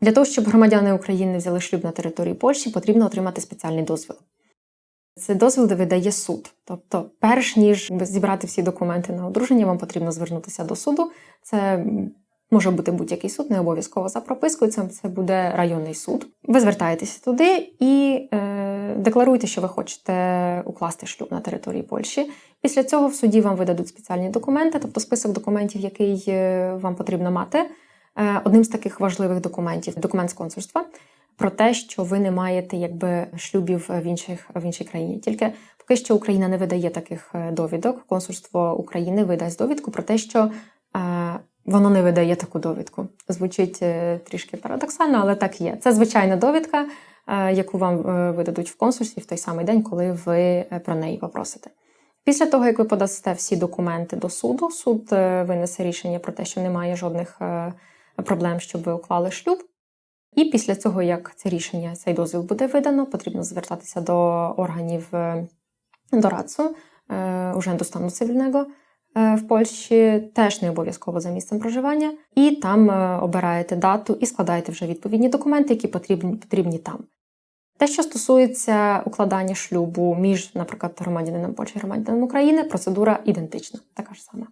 Для того, щоб громадяни України взяли шлюб на території Польщі, потрібно отримати спеціальний дозвіл. Цей дозвіл видає суд. Тобто, перш ніж зібрати всі документи на одруження, вам потрібно звернутися до суду. Це може бути будь-який суд, не обов'язково за пропискою. Це, це буде районний суд. Ви звертаєтеся туди і е, декларуєте, що ви хочете укласти шлюб на території Польщі. Після цього в суді вам видадуть спеціальні документи, тобто список документів, який е, вам потрібно мати. Е, Одним з таких важливих документів документ з консульства про те, що ви не маєте якби шлюбів в інших в іншій країні. Тільки поки що Україна не видає таких е, довідок. Консульство України видасть довідку про те, що е, воно не видає таку довідку. Звучить трішки парадоксально, але так є. Це звичайна довідка, яку вам видадуть в консульстві в той самий день, коли ви про неї попросите. Після того, як ви подасте всі документи до суду, суд винесе рішення про те, що немає жодних проблем, щоб ви уклали шлюб. І після цього, як це рішення, цей дозвіл буде видано, потрібно звертатися до органів е, до РАЦУ, е, уже до стану цивільного е, в Польщі, теж не обов'язково за місцем проживання, і там обираєте дату і складаєте вже відповідні документи, які потрібні, потрібні там. Те, що стосується укладання шлюбу між, наприклад, громадянином Польщі і громадянином України, процедура ідентична, така ж сама.